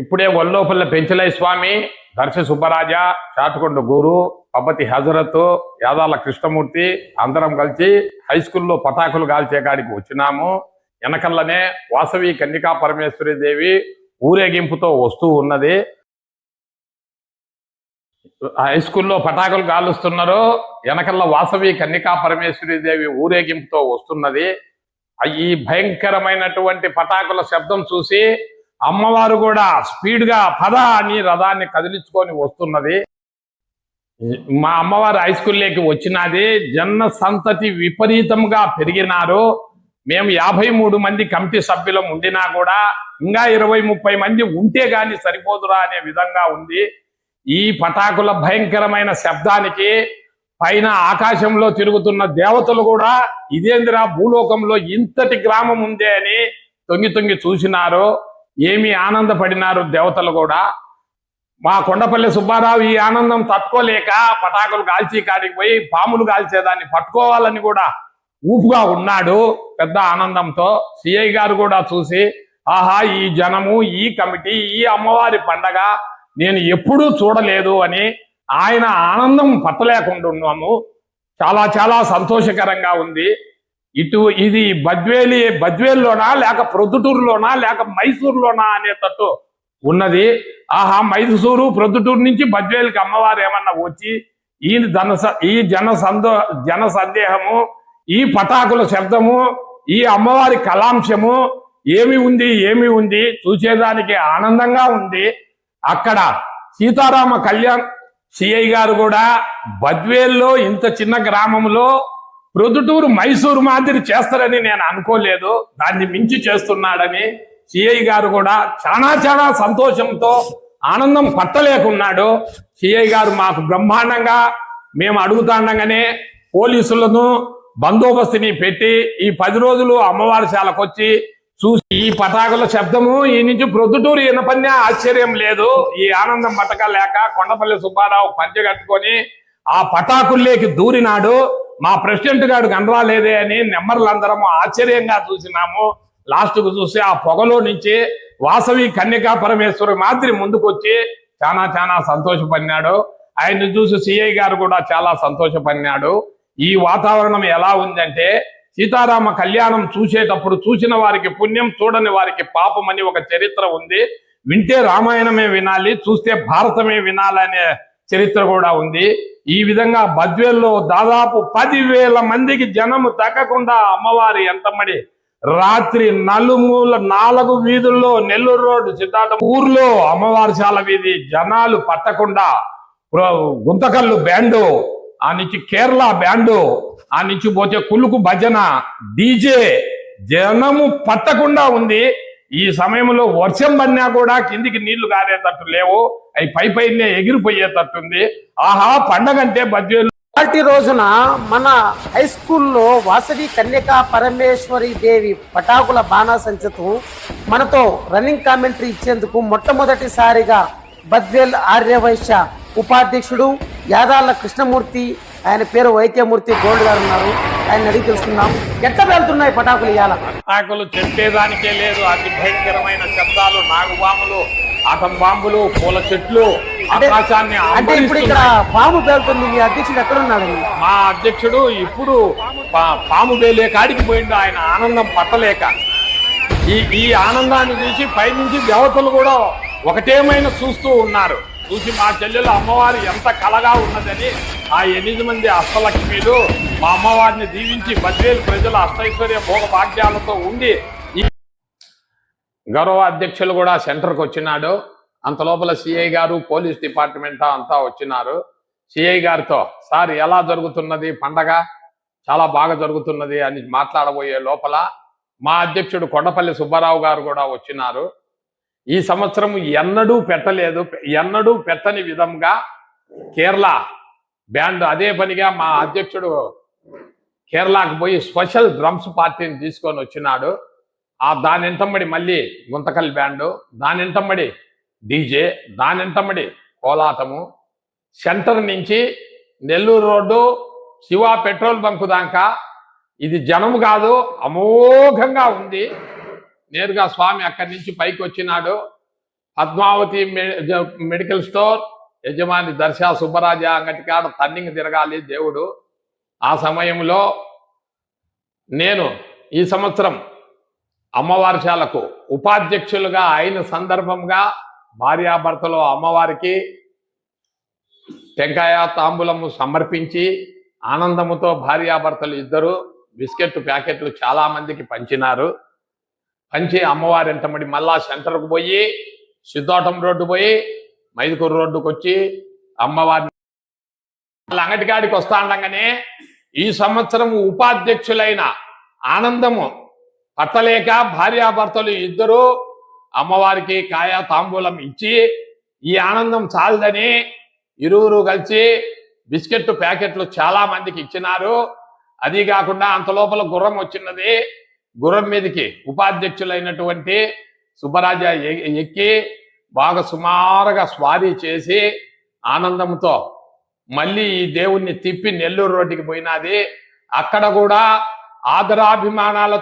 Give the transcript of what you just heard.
ఇప్పుడే గొల్లోపల్ల పెంచలై స్వామి దర్శ సుబ్బరాజ చాటుకొండ గురు పబ్బతి హజరత్ యాదాల కృష్ణమూర్తి అందరం కలిసి హై స్కూల్లో పతాకులు కాల్చే కాడికి వచ్చినాము. వెనకల్లనే వాసవి కన్నికా పరమేశ్వరి దేవి ఊరేగింపుతో వస్తూ ఉన్నది. హై స్కూల్లో పటాకులు కాలుస్తున్నారు వెనకల్ల వాసవి కన్నికా పరమేశ్వరి దేవి ఊరేగింపుతో వస్తున్నది. ఈ భయంకరమైనటువంటి పటాకుల శబ్దం చూసి అమ్మవారు కూడా స్పీడ్గా పద అని రథాన్ని కదిలించుకొని వస్తున్నది. మా అమ్మవారు హై స్కూల్లోకి వచ్చినది. జన్న సంతతి విపరీతంగా పెరిగినారు. మేము యాభై మూడు మంది కమిటీ సభ్యులం ఉండినా కూడా ఇంకా ఇరవై ముప్పై మంది ఉంటే కానీ సరిపోదురా అనే విధంగా ఉంది. ఈ పటాకుల భయంకరమైన శబ్దానికి పైన ఆకాశంలో తిరుగుతున్న దేవతలు కూడా ఇదేందిరా భూలోకంలో ఇంతటి గ్రామం ఉందే అని తొంగి తొంగి చూసినారు. ఏమి ఆనందపడినారు దేవతలు కూడా? మా కొండపల్లి సుబ్బారావు ఈ ఆనందం తట్టుకోలేక పటాకులు కాల్చి కాడికి పోయి పాములు కాల్చేదాన్ని పట్టుకోవాలని కూడా ఊపుగా ఉన్నాడు పెద్ద ఆనందంతో. సిఐ గారు కూడా చూసి ఆహా ఈ జనము ఈ కమిటీ ఈ అమ్మవారి పండగ నేను ఎప్పుడూ చూడలేదు అని ఆయన ఆనందం పట్టలేకుండా ఉన్నాము చాలా చాలా సంతోషకరంగా ఉంది. ఇటు ఇది బద్వేలి బద్వేల్లోనా లేక ప్రొద్దుటూరులోనా లేక మైసూరులోనా అనేటట్టు ఉన్నది. ఆహా మైసూరు ప్రొద్దుటూరు నుంచి బద్వేలికి అమ్మవారు ఏమన్నా వచ్చి ఈ జన ఈ జన సందో జన సందేహము ఈ పటాకుల శబ్దము ఈ అమ్మవారి కళాంశము ఏమి ఉంది ఏమి ఉంది చూసేదానికి ఆనందంగా ఉంది. అక్కడ సీతారామ కళ్యాణ్ సిఐ గారు కూడా బద్వేల్లో ఇంత చిన్న గ్రామంలో ప్రొద్దుటూరు మైసూరు మాదిరి చేస్తారని నేను అనుకోలేదు. దాన్ని మించి చేస్తున్నాడని సిఐ గారు కూడా చాలా చాలా సంతోషంతో ఆనందం పట్టలేకున్నాడు. సిఐ గారు మాకు బ్రహ్మాండంగా మేము అడుగుతాండగానే పోలీసులను బందోబస్తుని పెట్టి ఈ పది రోజులు అమ్మవారి శాలకు వచ్చి చూసి ఈ పతాకుల శబ్దము ఈ నుంచి ప్రొద్దుటూరు వినపన్నే ఆశ్చర్యం లేదు. ఈ ఆనందం పట్టక లేక కొండపల్లి సుబ్బారావు పంచె కట్టుకొని ఆ పటాకుల్లోకి దూరినాడు. మా ప్రెసిడెంట్ గారు కనరాలేదే అని నెమ్మర్లందరము ఆశ్చర్యంగా చూసినాము. లాస్ట్కు చూసి ఆ పొగలో నుంచి వాసవి కన్యకా పరమేశ్వరి మాదిరి ముందుకొచ్చి చాలా చాలా సంతోషపడినాడు. ఆయన్ని చూసి సిఐ గారు కూడా చాలా సంతోషపడినాడు. ఈ వాతావరణం ఎలా ఉందంటే సీతారామ కళ్యాణం చూసేటప్పుడు చూసిన వారికి పుణ్యం చూడని వారికి పాపం అని ఒక చరిత్ర ఉంది. వింటే రామాయణమే వినాలి చూస్తే భారతమే వినాలనే చరిత్ర కూడా ఉంది. ఈ విధంగా బద్వేల్లో దాదాపు పదివేల మందికి జనము తగ్గకుండా అమ్మవారి ఎంతమ్మడి. రాత్రి నలుమూల నాలుగు వీధుల్లో నెల్లూరు రోడ్డు సిద్ధార్థ ఊర్లో అమ్మవారి శాల వీధి జనాలు పట్టకుండా గుంతకల్లు బ్యాండు ఆ నుంచి కేరళ బ్యాండు ఆ నుంచి పోతే కులుకు భజన డీజే జనము పట్టకుండా ఉంది. ఈ సమయంలో వర్షం పడినా కూడా కిందికి నీళ్ళు కారేటట్టు లేవు. అవి పై పైనే ఎగిరిపోయేటట్టుంది. ఆహా పండగ అంటే బద్వేలు రోజున మన హై స్కూల్లో వాసవి కన్యకా పరమేశ్వరి దేవి పటాకుల బాణాసంచతో మనతో రన్నింగ్ కామెంటరీ ఇచ్చేందుకు మొట్టమొదటిసారిగా బద్వేల్ ఆర్యవైశ్య ఉపాధ్యక్షుడు యాదాల కృష్ణమూర్తి ఆయన పేరు వైద్యమూర్తి గోల్డ్ గారు ఉన్నారు. ఆయన అడిగి తెలుసుకుందాం. ఎట్లా వెళ్తున్నాయి పటాకులు ఇవాళ పటాకులు చెప్పేదానికే లేదు. అతి భయంకరమైన శబ్దాలు నాగుబాములు ఆటం బాంబులు పూల చెట్లు ఆకాశాన్ని అంటే ఇప్పుడు ఇక్కడ. పాము పేలుతుంది. మీ అధ్యక్షుడు ఎక్కడ ఉన్నాడండి మా అధ్యక్షుడు ఇప్పుడు పాము వేలే కాడికి పోయిండు. ఆయన ఆనందం పట్టలేక. ఈ ఈ ఆనందాన్ని చూసి పైనుంచి దేవతలు కూడా ఒకటేమైన చూస్తూ ఉన్నారు. చూసి మా చెల్లెలు అమ్మవారు ఎంత కలగా ఉన్నదని ఆ ఎనిమిది మంది అష్టలక్ష్మీలు మా అమ్మవారిని దీవించి బద్వేలు ప్రజల అష్టైశ్వర్య భోగ భాగ్యాలతో ఉండి గౌరవ అధ్యక్షులు కూడా సెంటర్కి వచ్చినాడు. అంత లోపల సిఐ గారు పోలీస్ డిపార్ట్మెంట్ అంతా వచ్చినారు. సిఐ గారితో సార్ ఎలా జరుగుతున్నది? పండగ చాలా బాగా జరుగుతున్నది అని మాట్లాడబోయే లోపల మా అధ్యక్షుడు కొండపల్లి సుబ్బారావు గారు కూడా వచ్చినారు. ఈ సంవత్సరం ఎన్నడూ పెట్టలేదు. ఎన్నడూ పెట్టని విధంగా కేరళ బ్యాండ్ అదే పనిగా మా అధ్యక్షుడు కేరళకు పోయి స్పెషల్ డ్రమ్స్ పార్టీని తీసుకొని వచ్చినాడు. ఆ దాని ఎంతమ్మడి మళ్ళీ గుంతకల్ బ్యాండు దాని ఎంతమ్మడి డీజే దాని ఎంతమ్మడి కోలాటము. సెంటర్ నుంచి Nellore road Shiva petrol bunk దాకా. ఇది జనం కాదు అమోఘంగా ఉంది. నేరుగా స్వామి అక్కడి నుంచి పైకి వచ్చినాడు. పద్మావతి మెడికల్ స్టోర్ యజమాని దర్శ సుబ్బరాజ అంగటికాడ తన్నింగ్ తిరగాలి దేవుడు. ఆ సమయంలో నేను ఈ సంవత్సరం అమ్మవారిశాలకు ఉపాధ్యక్షులుగా అయిన సందర్భంగా భార్యాభర్తలు అమ్మవారికి టెంకాయ తాంబూలము సమర్పించి ఆనందముతో భార్యాభర్తలు ఇద్దరు బిస్కెట్ ప్యాకెట్లు చాలామందికి పంచినారు. పంచి అమ్మవారి వెంటబడి మళ్ళా సెంటర్కు పోయి సిద్ధోటం రోడ్డు పోయి మైదుకూరు రోడ్డుకు వచ్చి అమ్మవారిని వాళ్ళ అంగటికాడికి వస్తా ఉండగానే ఈ సంవత్సరం ఉపాధ్యక్షులైన ఆనందము పట్టలేక భార్యాభర్తలు ఇద్దరు అమ్మవారికి కాయ తాంబూలం ఇచ్చి ఈ ఆనందం చాలదని ఇరువురు కలిసి బిస్కెట్ ప్యాకెట్లు చాలా మందికి ఇచ్చినారు. అది కాకుండా అంత లోపల గుర్రం వచ్చినది. గుర్రం మీదకి ఉపాధ్యక్షులైనటువంటి సుబ్బరాజ ఎక్కి బాగా సుమారుగా స్వారీ చేసి ఆనందంతో మళ్ళీ ఈ దేవుణ్ణి తిప్పి నెల్లూరు రోడ్డుకి పోయినది. అక్కడ కూడా ఆదరాభిమానాలతో